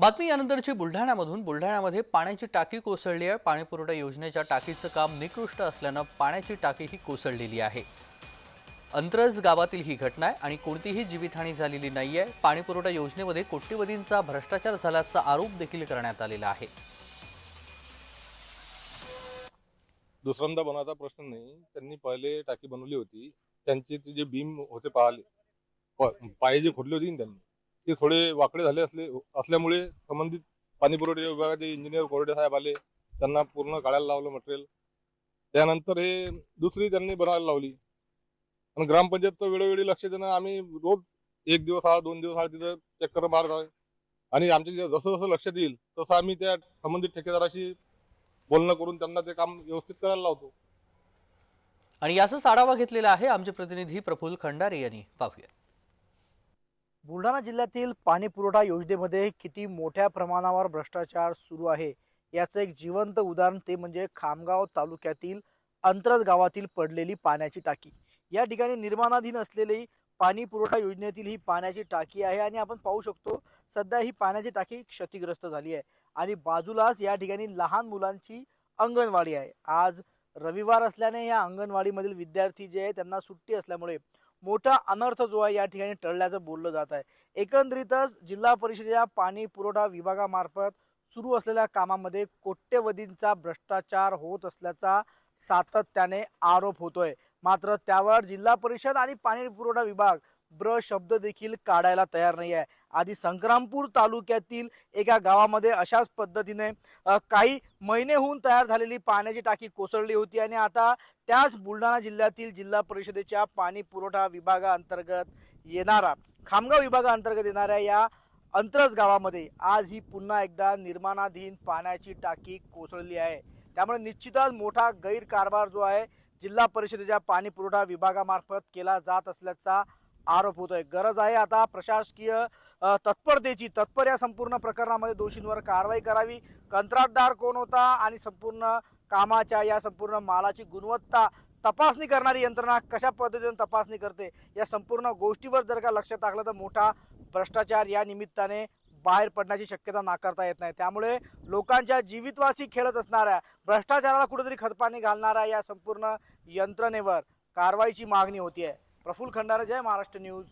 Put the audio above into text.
बातमी यानंतरची बुलढाण्यामधून. बुलढाण्यामध्ये पाण्याची टाकी कोसळली आहे. पाणीपुरवठा योजनेच्या टाकीचं काम निकृष्ट असल्यानं पाण्याची टाकी ही कोसळलेली आहे. अंतरज गावातील ही घटना आहे आणि कोणतीही जीवितहानी झालेली नाही आहे पाणीपुरवठा योजनेमध्ये कोट्यवधींचा भ्रष्टाचार झाल्याचा आरोप देखील करण्यात आलेला आहे. दुसऱ्यांदा बनवायचा प्रश्न नाही. त्यांनी पहिले टाकी बनवली होती. त्यांचे ते जे बीम होते पाहिले. पाय जे खोदले होते त्यांनी. ते थोडे वाकडे झाले असले असल्यामुळे संबंधित पाणी पुरवठा विभागाचे इंजिनियर कोरडे साहेब आले. त्यांना पूर्ण काढायला लावलं मटेरियल त्यानंतर हे दुसरी त्यांनी बनवायला लावली. आणि ग्रामपंचायत तर वेळोवेळी लक्ष देणं आम्ही रोज एक दिवस आड दोन दिवस आड तिथं चक्कर मारत आहे. आणि आमच्या जसं जसं लक्षात येईल तसं आम्ही त्या संबंधित ठेकेदाराशी बोलणं करून त्यांना ते काम व्यवस्थित करायला लावतो. आणि याचाच आढावा घेतलेला आहे आमचे प्रतिनिधी प्रफुल्ल खंडारे यांनी. पाहूया बुलढाणा जिल्ह्यातील पाणी पुरवठा योजनेमध्ये किती मोठ्या प्रमाणावर भ्रष्टाचार सुरू आहे? याचं एक जिवंत उदाहरण ते म्हणजे खामगाव तालुक्यातील अंतरज गावातील पडलेली पाण्याची टाकी. या ठिकाणी निर्माणाधीन असलेली पाणी पुरवठा योजनेतील ही पाण्याची टाकी आहे आणि आपण पाहू शकतो सध्या ही पाण्याची टाकी क्षतिग्रस्त झाली आहे आणि बाजूलाच या ठिकाणी लहान मुलांची अंगणवाडी आहे. आज रविवार असल्याने या अंगणवाडीमधील विद्यार्थी जे आहे त्यांना सुट्टी असल्यामुळे मोठा अनर्थ जो आहे या ठिकाणी टळल्याचं बोललं जात आहे. एकंदरीतच जिल्हा परिषदेच्या पाणी पुरवठा विभागामार्फत सुरू असलेल्या कामामध्ये कोट्यवधींचा भ्रष्टाचार होत असल्याचा सातत्याने आरोप होतोय. मात्र त्यावर जिल्हा परिषद आणि पाणी पुरवठा विभाग ब्र शब्द देखील काढायला तयार नाही आहे आधी संग्रामपूर तालुक्यातील एका गावामध्ये अशाच पद्धतीने काही महिने होऊन तयार झालेली पाण्याची टाकी कोसळली होती आणि आता त्याच बुलढाणा जिल्ह्यातील जिल्हा परिषदेच्या पाणी पुरवठा विभागाअंतर्गत येणारा खामगाव विभागाअंतर्गत येणाऱ्या या अंतरज गावामध्ये आज ही पुन्हा एकदा निर्माणाधीन पाण्याची टाकी कोसळली आहे. त्यामुळे निश्चितच मोठा गैरकारभार जो आहे जिल्हा परिषदेच्या पाणी पुरवठा विभागामार्फत केला जात असल्याचा आरोप होतोय. गरज आहे आता प्रशासकीय तत्परतेची. तत्पर या संपूर्ण प्रकरणामध्ये दोषींवर कारवाई करावी. कंत्राटदार कोण होता आणि संपूर्ण कामाच्या या संपूर्ण मालाची गुणवत्ता तपासणी करणारी यंत्रणा कशा पद्धतीने तपासणी करते या संपूर्ण गोष्टीवर जर का लक्ष टाकलं तर मोठा भ्रष्टाचार या निमित्ताने बाहेर पडण्याची शक्यता नाकारता येत नाही. त्यामुळे लोकांच्या जीवितवासी खेळत असणाऱ्या भ्रष्टाचाराला कुठेतरी खतपाणी घालणाऱ्या या संपूर्ण यंत्रणेवर कारवाईची मागणी होती आहे प्रफुल्ल खंडारे जय महाराष्ट्र न्यूज.